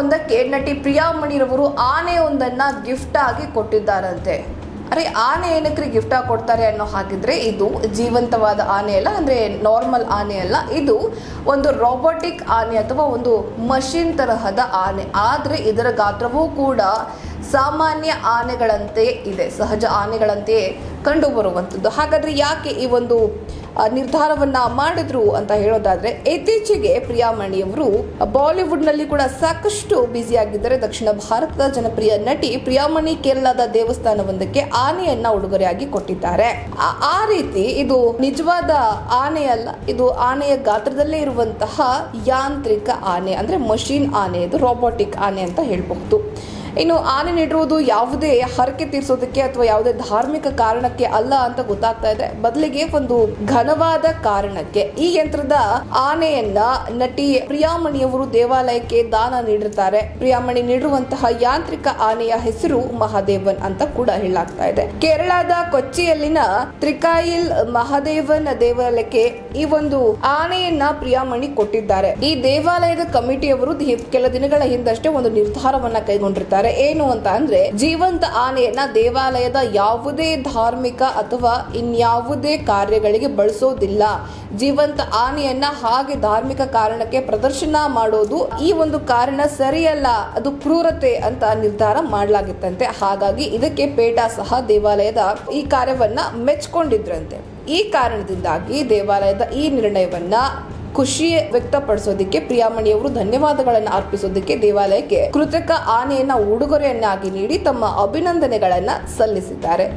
ಒಂದಕ್ಕೆ ನಟಿ ಪ್ರಿಯಾಮಣಿರವರು ಆನೆ ಒಂದನ್ನ ಗಿಫ್ಟ್ ಆಗಿ ಕೊಟ್ಟಿದ್ದಾರಂತೆ. ಅರೆ, ಆನೆ ಏನಕ್ಕೆ ಗಿಫ್ಟ್ ಆಗಿ ಕೊಡ್ತಾರೆ ಅನ್ನೋ ಹಾಗಿದ್ರೆ ಇದು ಜೀವಂತವಾದ ಆನೆ ಅಲ್ಲ, ಅಂದ್ರೆ ನಾರ್ಮಲ್ ಆನೆ ಅಲ್ಲ. ಇದು ಒಂದು ರೋಬೋಟಿಕ್ ಆನೆ ಅಥವಾ ಒಂದು ಮಷಿನ್ ತರಹದ ಆನೆ. ಆದ್ರೆ ಇದರ ಗಾತ್ರವೂ ಕೂಡ ಸಾಮಾನ್ಯ ಆನೆಗಳಂತೆ ಇದೆ, ಸಹಜ ಆನೆಗಳಂತೆಯೇ ಕಂಡು ಬರುವಂಥದ್ದು ಹಾಗಾದ್ರೆ ಯಾಕೆ ಈ ಒಂದು ನಿರ್ಧಾರವನ್ನ ಮಾಡಿದ್ರು ಅಂತ ಹೇಳೋದಾದ್ರೆ, ಇತ್ತೀಚೆಗೆ ಪ್ರಿಯಾಮಣಿಯವರು ಬಾಲಿವುಡ್ನಲ್ಲಿ ಕೂಡ ಸಾಕಷ್ಟು ಬ್ಯುಸಿ ಆಗಿದ್ದಾರೆ. ದಕ್ಷಿಣ ಭಾರತದ ಜನಪ್ರಿಯ ನಟಿ ಪ್ರಿಯಾಮಣಿ ಕೇರಳದ ದೇವಸ್ಥಾನವೊಂದಕ್ಕೆ ಆನೆಯನ್ನ ಉಡುಗೊರೆಯಾಗಿ ಕೊಟ್ಟಿದ್ದಾರೆ. ಆ ರೀತಿ ಇದು ನಿಜವಾದ ಆನೆ ಅಲ್ಲ, ಇದು ಆನೆಯ ಗಾತ್ರದಲ್ಲೇ ಇರುವಂತಹ ಯಾಂತ್ರಿಕ ಆನೆ, ಅಂದ್ರೆ ಮಷೀನ್ ಆನೆ, ಇದು ರೋಬೋಟಿಕ್ ಆನೆ ಅಂತ ಹೇಳಬಹುದು. ಇನ್ನು ಆನೆ ನೀಡಿರುವುದು ಯಾವುದೇ ಹರಕೆ ತೀರಿಸೋದಕ್ಕೆ ಅಥವಾ ಯಾವುದೇ ಧಾರ್ಮಿಕ ಕಾರಣಕ್ಕೆ ಅಲ್ಲ ಅಂತ ಗೊತ್ತಾಗ್ತಾ ಇದೆ. ಬದಲಿಗೆ ಒಂದು ಘನವಾದ ಕಾರಣಕ್ಕೆ. ಈ ಯಂತ್ರದ ಆನೆಯನ್ನ ನಟಿ ಪ್ರಿಯಾಮಣಿಯವರು ದೇವಾಲಯಕ್ಕೆ ದಾನ ನೀಡಿರ್ತಾರೆ. ಪ್ರಿಯಾಮಣಿ ನೀಡಿರುವಂತಹ ಯಾಂತ್ರಿಕ ಆನೆಯ ಹೆಸರು ಮಹಾದೇವನ್ ಅಂತ ಕೂಡ ಹೇಳಲಾಗ್ತಾ ಇದೆ. ಕೇರಳದ ಕೊಚ್ಚಿಯಲ್ಲಿನ ತ್ರಿಕಾಯಿಲ್ ಮಹಾದೇವನ್ ದೇವಾಲಯಕ್ಕೆ ಈ ಒಂದು ಆನೆಯನ್ನ ಪ್ರಿಯಾಮಣಿ ಕೊಟ್ಟಿದ್ದಾರೆ. ಈ ದೇವಾಲಯದ ಕಮಿಟಿಯವರು ಕೆಲ ದಿನಗಳ ಹಿಂದಷ್ಟೇ ಒಂದು ನಿರ್ಧಾರವನ್ನ ಕೈಗೊಂಡಿರ್ತಾರೆ. ಏನು ಅಂತ ಅಂದ್ರೆ, ಜೀವಂತ ಆನೆಯನ್ನ ದೇವಾಲಯದ ಯಾವುದೇ ಧಾರ್ಮಿಕ ಅಥವಾ ಇನ್ಯಾವುದೇ ಕಾರ್ಯಗಳಿಗೆ ಬಳಸೋದಿಲ್ಲ. ಜೀವಂತ ಆನೆಯನ್ನ ಹಾಗೆ ಧಾರ್ಮಿಕ ಕಾರಣಕ್ಕೆ ಪ್ರದರ್ಶನ ಮಾಡೋದು ಈ ಒಂದು ಕಾರಣ ಸರಿಯಲ್ಲ, ಅದು ಕ್ರೂರತೆ ಅಂತ ನಿರ್ಧಾರ ಮಾಡಲಾಗಿತ್ತಂತೆ. ಹಾಗಾಗಿ ಇದಕ್ಕೆ ಪೇಟಾ ಸಹ ದೇವಾಲಯದ ಈ ಕಾರ್ಯವನ್ನ ಮೆಚ್ಕೊಂಡಿದ್ರಂತೆ. ಈ ಕಾರಣದಿಂದಾಗಿ ದೇವಾಲಯದ ಈ ನಿರ್ಣಯವನ್ನ ಖುಷಿ ವ್ಯಕ್ತಪಡಿಸೋದಕ್ಕೆ ಪ್ರಿಯಾಮಣಿಯವರು ಧನ್ಯವಾದಗಳನ್ನು ಅರ್ಪಿಸೋದಕ್ಕೆ ದೇವಾಲಯಕ್ಕೆ ಕೃತಕ ಆನೆಯನ್ನ ಉಡುಗೊರೆಯನ್ನಾಗಿ ನೀಡಿ ತಮ್ಮ ಅಭಿನಂದನೆಗಳನ್ನ ಸಲ್ಲಿಸಿದ್ದಾರೆ.